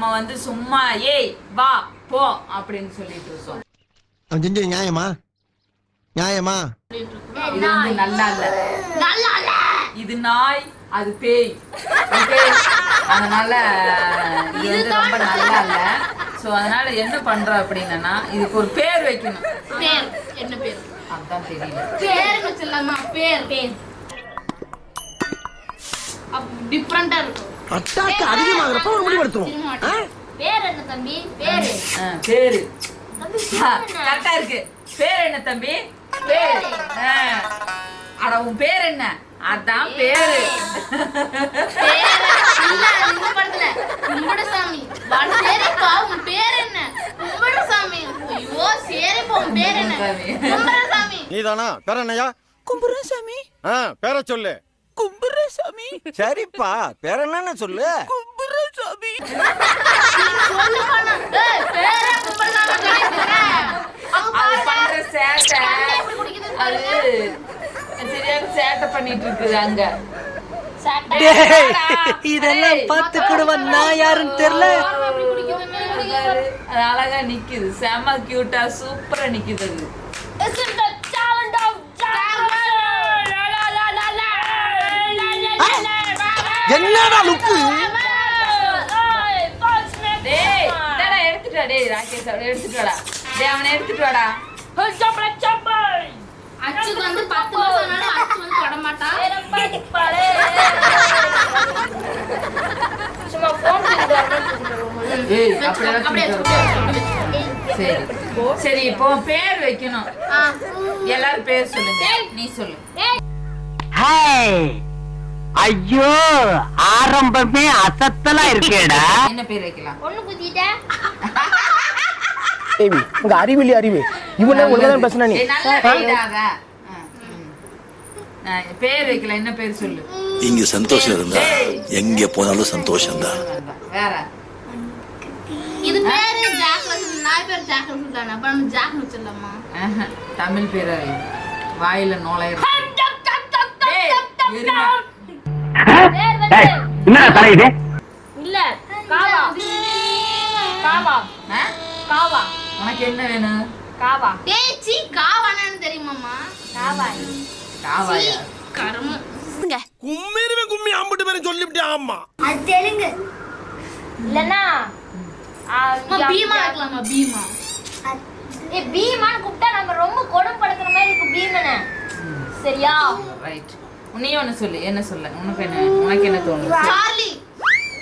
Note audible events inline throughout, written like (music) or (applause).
நம்ம வந்து சும்மா ஏய் வா போ அப்படின்னு சொல்லிட்டு இருக்கோம். அவன் செஞ்சது நியாயமா? நியாயமா? இது வந்து நல்லா இல்ல. இது நாய் அது பேய். ஓகே? அதனால இது வந்து ரொம்ப நல்லா இல்ல. சோ அதனால என்ன பண்றோம் அப்படின்னா இதுக்கு ஒரு பேர் வைக்கணும். பேர். என்ன பேர்? அதான் தெரியல. பேர் வச்சிடலாமா? பேர். பேர் டிஃப்ரெண்டா இருக்கும். அட்டாக்கு அதிகமாகிறப்ப ஒரு திரும்ப மாட்டேன். பேர் என்ன தம்பி? பேரு. பேரு. கரெக்டா இருக்கு. பேர் என்ன தம்பி? பேரு. அட உன் பேர் என்ன? அதான் பேரு. பேரு. இல்ல இந்த படத்துல கும்பிடசாமி. வாடு சரிப்பா உன் பேர் என்ன? கும்பிடசாமி. ஐயோ சரிப்பா உன் பேர் என்ன? கும்பிடசாமி. கும்பிடசாமி. நீதானா? பேர என்னையா கும்புறேன் சாமி. ஆ பேர சொல்லு. கும்புறேன் சாமி. சரிப்பா பேர என்னன்னு சொல்லு. கும்புறேன் சாமி. சேட்டை. பண்ணிட்டு இருக்குது அங்க. இதெல்லாம் பார்த்துக்கிடுவன் நான் யாருன்னு தெரியல அழகா நிக்குது. செம கியூட்டா சூப்பரா நிக்குது என்னடா லுக்கு? டேய் டேடா எடுத்துட்டு டேய் ராகேஷ் அவனை எடுத்துட்டு வாடா டேய் அவனை எடுத்துட்டு வாடா அச்சுக்கு வந்து பத்து மாசம் ஆனாலும் அச்சு வந்து தொட மாட்டான் ஏய் அப்படியே சரி. இப்போ பேர் வைக்கணும். எல்லாரும் பேர் சொல்லுங்க. நீ சொல்லு ஐயோ ஆரம்பமே அசத்தலா இருக்கேடா. என்ன பேர் வைக்கலாம்? ஒண்ணு குத்திட்டேன் பேபி உங்க அறிவிலி அறிவு. இவன ஒழுங்கா பேசுனா நீ. ஏய், பேர் வைக்கலாம் என்ன பேர் சொல்லு? இங்க சந்தோஷம் இருந்தா எங்க போனாலும் சந்தோஷம்தான். வேண்டாம். வேற. இது பேரு ஜாக்லஸ் நாய் பேர் ஜாக்லஸ் தானே அப்ப நம்ம ஜாக் வச்சிடலாமா? ஆஹா, தமிழ் பேரா. வாயில நுழையிற என்ன தலையுது? இல்ல காவா. காவா? காவா. உனக்கு என்ன வேணும்? காவா. டேய் சீ காவான்னு தெரியுமாமா காவா காவாயா கருமம் கும்மிருவேன் கும்மி அம்பிட்டு பேரும் சொல்லிவிட்டே ஆமா. அது தெலுங்கு. இல்லனா பீமா இருக்கலாமா பீமா? ஏ பீமான்னு கூப்பிட்டா நம்ம ரொம்ப கொடுமைப்படுத்துற மாதிரி இருக்கு பீமனை. சரியா? ரைட் நீ ஒண்ணு சொல்லு என்ன சொல்ல? உனக்கு என்ன உனக்கு என்ன தோணுது? சார்லி.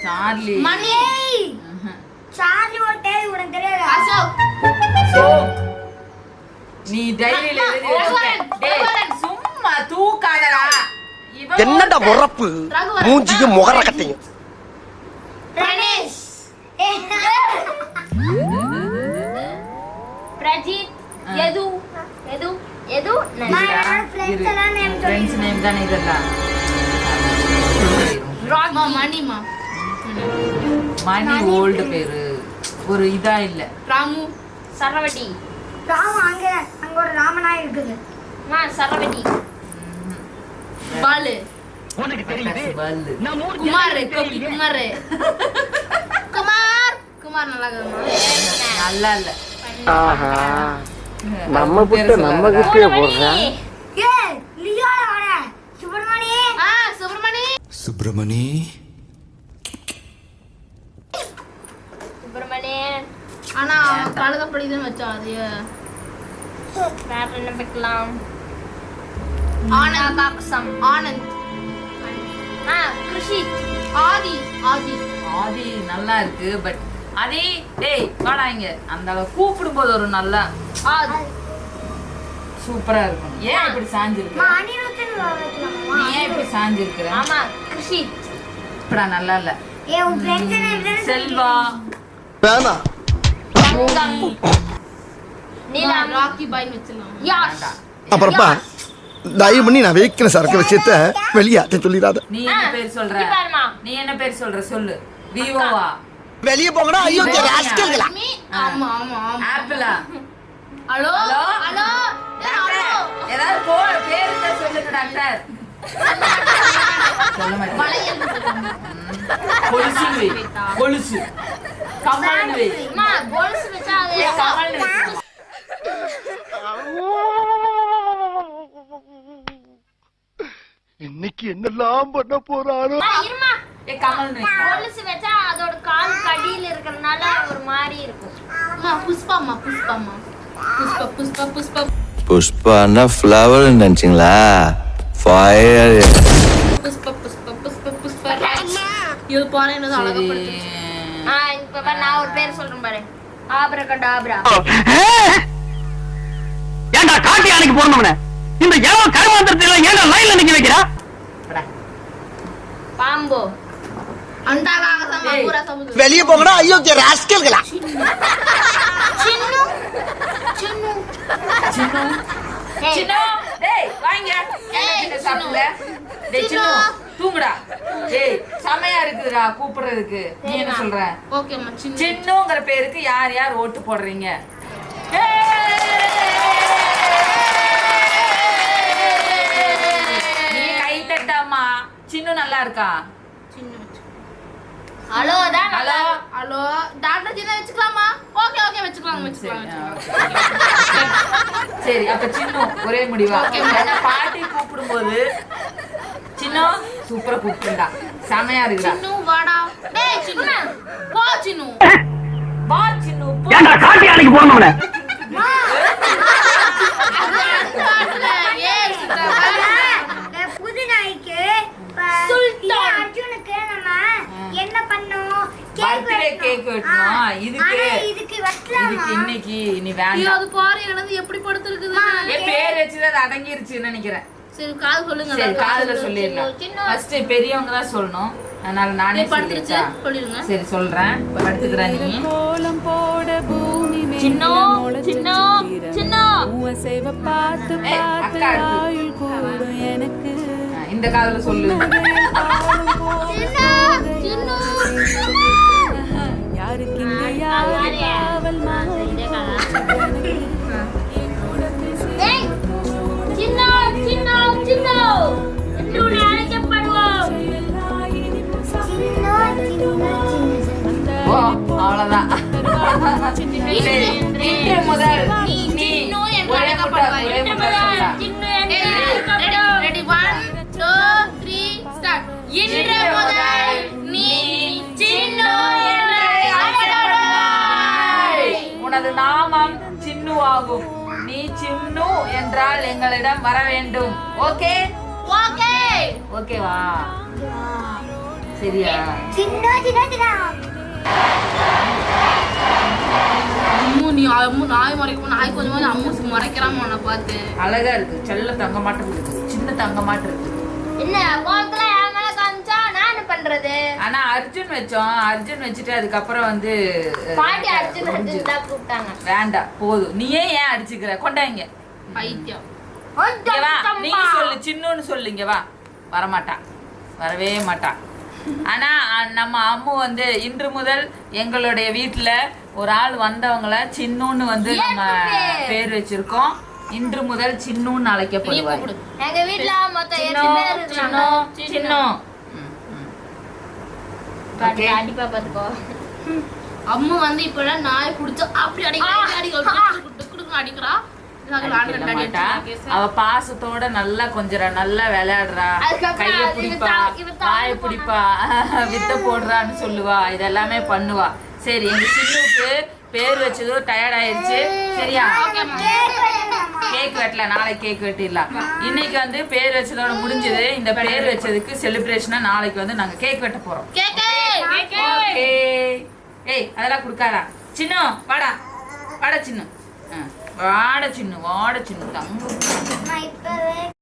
சார்லி. மணி. சார்லி ஓட்டே உனக்கு தெரியாது? அசோக். சோக். நீ டைரியில எழுதி டேய். சும்மா தூக்காதடா. என்னடா முறப்பு மூஞ்சியும் முகர கட்டையும். (laughs) பிரஜித். ஃப்ரெண்ட்ஸ் நேம் தானே இதெல்லாம் ராக்மா மணிமா மணி ஓல்டு பேரு ஒரு இதா இல்ல ராமு சரவடி ராம அங்க அங்க ஒரு ராமனா இருக்குது மா சரவடி பாலு பல்லு குமார் கோபி குமார் குமார் குமார் நல்லா நல்லா இல்ல ஆஹா நம்ம புட்ட நம்ம கிட்டே போடுறான். ஏ லியோல வர சுப்பிரமணி. சுப்பிரமணியன் ஆனா அவன் கழுத படிதுன்னு வச்சான் அது. வேற என்ன வைக்கலாம் ஆனந்த். காக்கசம் ஆனந்த். ஆ கிருஷி. ஆதி. ஆதி. ஆதி நல்லா இருக்கு பட் அதே டேய் வாடா இங்க. அந்த அளவு கூப்பிடும் போது ஒரு நல்லா சூப்பரா இருக்கும். ஏன் இப்படி சாஞ்சிருக்க நீ ஏன் இப்படி சாஞ்சிருக்கிற? ஆமா கிருஷி இப்படா நல்லா இல்ல. செல்வா. வேணாம் அப்புறப்பா தயவு பண்ணி நான் வைக்கிற சரக்கு விஷயத்த வெளியாட்ட சொல்லிடாத. நீ என்ன பேர் சொல்ற. நீ என்ன பேர் சொல்ற? சொல்லு. விவோவா? வெளியே போங்கடா. ஐயோ ராஸ்கல்களா மீ ஆமா ஆமா ஆமா. ஆப்பிளா ஹலோ? ஹலோ? ஹலோ? ஏ, ஹலோ? ஏதாவது போ பேர் சொல்லுங்க டாக்டர். சொல்ல மாட்டேன். கொலுசு. கொலுசு. கமல்னு வை அம்மா கொலுசு வச்சா அது ஏய், கமல்னு வை இன்னைக்கு என்னெல்லாம் பண்ண போறாரோ அம்மா, இருமா. ஏ கமல்னு வை கொலுசு வச்சா கால் கடியில இருக்கறனால ஒரு மாதிரி இருக்கும். அம்மா புஷ்பாம்மா புஷ்பாம்மா புஷ்பா புஷ்பா புஷ்பா புஷ்பான்னா ஃப்ளவர் நினைச்சிங்களா? ஃபயர் புஷ்பா புஷ்பா புஷ்பா புஷ்பா. இது பாரு என்னது அழகப்படுத்து ஆ இப்ப பாரு, நான் ஒரு பேர் சொல்றேன் பாரு. ஆப்ரகடாப்ரா ஏன்டா காட்டி அன்னைக்கு போடணும்னே இந்த எவ கருமாந்திரத்துல ஏன்டா லைன்ல நிக்க வைக்கிறா? பாம்போ அந்த ஆகாசமா ஏய். பூரா சமுதிரம் வெளியே போங்கடா அயோக்கிய ராஸ்கல்களா? சின்னு. சின்னு. சின்னு. ஏய், சின்னு. டேய் வாங்க. ஏய், ஏய் சாப்பிடல டேய் சின்னு. தூங்குடா. டேய் செமையா இருக்குதுடா கூப்பிடுறதுக்கு. நீ என்ன சொல்ற? சின்னுங்கிற பேருக்கு யார் யார் ஓட்டு போடுறீங்க? நீ கை தட்டாமா சின்னு நல்லா இருக்கா? ஹலோ தான் ஹலோ. ஹலோ. டாக்டர் சின்ன வச்சுக்கலாமா? ஓகே ஓகே வச்சுக்கலாம் வச்சுக்கலாம். சரி அப்ப சின்னு ஒரே முடிவா. பாட்டி கூப்பிடும்போது சின்னு சூப்பரா கூப்பிட்டுடா செமையா இருக்குடா. சின்னு வாடா. டேய் சின்னு. போ சின்னு. வா சின்னு போ. ஏன்டா காட்டி அன்னைக்கு போடணும்னே ஏய் சித்தா இந்த புது நாய்க்கு சுல்தான். அர்ஜுனுக்கு நம்ம என்ன பண்ணோம் கேக் பர்த்டே கேக் வெட்டணும் இதுக்கு இதுக்கு இன்னைக்கு நீ வேண்டாம். அது பாரு எனக்கு எப்படி படுத்துருக்குது? என் பேர் அது அடங்கிருச்சுன்னு நினைக்கிறேன். சரி காது சொல்லுங்க சரி காதுல காது சொல்லிடலாம். சின்ன- ஃபர்ஸ்ட் பெரியவங்க தான் சொல்லணும். அதனால நானே படுத்துருச்சு? சரி சொல்றேன். படுத்துக்கிறேன் நீ. சின்னோ சின்னோ சின்னோ. ஏய், அக்கா அடுத்து. ஆ, இந்த காதுல சொல்லு. சின்னோ சின்னோ. இன்று முதல் நீ சின்னு என்று அழைக்கப்படுவாய். உனது நாமம் சின்னுவாகும். நீ சின்னு என்றால் எங்களிடம் வர வேண்டும். ஓகே? ஓகே. ஓகேவா? சரியா? சின்ன சின்ன. அம்மு நீ அம்மு நாய் முறைக்கும் நாய் கொஞ்சம் அம்மு முறைக்கிறாம உன்னை பார்த்து. அழகா இருக்கு. செல்ல தங்க மாட்டம் இருக்கு. சின்ன தங்க மாட்டம் இருக்கு. என்ன கோலத்துல என் மேல காமிச்சா நான் என்ன பண்றது? ஆனா அர்ஜுன் வச்சோம். அர்ஜுன் வச்சுட்டு அதுக்கப்புறம் வந்து பாட்டி அடிச்சு முடிஞ்சுது. தான் கூப்பிட்டாங்க. வேண்டாம் போதும். நீயே ஏன் அடிச்சுக்கிற? கொண்டாங்க. பைத்தியம். இங்க வா. நீ சொல்லு. சின்னுன்னு சொல்லு. இங்க வா. வரமாட்டா. வரவே மாட்டா. ஆனா அஹ், நம்ம அம்மு வந்து இன்று முதல் எங்களுடைய வீட்டுல ஒரு ஆள் வந்தவங்கள சின்னுன்னு வந்து நம்ம பேர் வச்சிருக்கோம். இன்று முதல் சின்னுன்னு அழைக்கப்படுவார் கூப்பிடு. எங்க வீட்ல மொத்தம் சின்னோ சின்னோ. அடிப்பா பாத்துக்கோ அம்மு வந்து இப்பெல்லாம் நாய் பிடிச்சா அவ பாசத்தோட நல்லா கொஞ்சம் நல்லா விளையாடுறா. கைய பிடிப்பா வாய பிடிப்பா (laughs) வித்த போடுறான்னு சொல்லுவா. இதெல்லாமே பண்ணுவா. சரி எங்க சின்னுக்கு பேர் வச்சதும் டயர்ட் ஆயிருச்சு. சரியா? கேக் வெட்டல நாளைக்கு கேக் வெட்டிடலாம். இன்னைக்கு வந்து பேர் வச்சதோட முடிஞ்சது. இந்த பேர் வச்சதுக்கு செலிப்ரேஷனா நாளைக்கு வந்து நாங்க கேக் வெட்ட போறோம். ஏய் அதெல்லாம் கொடுக்காதா. சின்ன வாடா. வாடா சின்ன. வாட சின்ன வாட சின்ன தங்க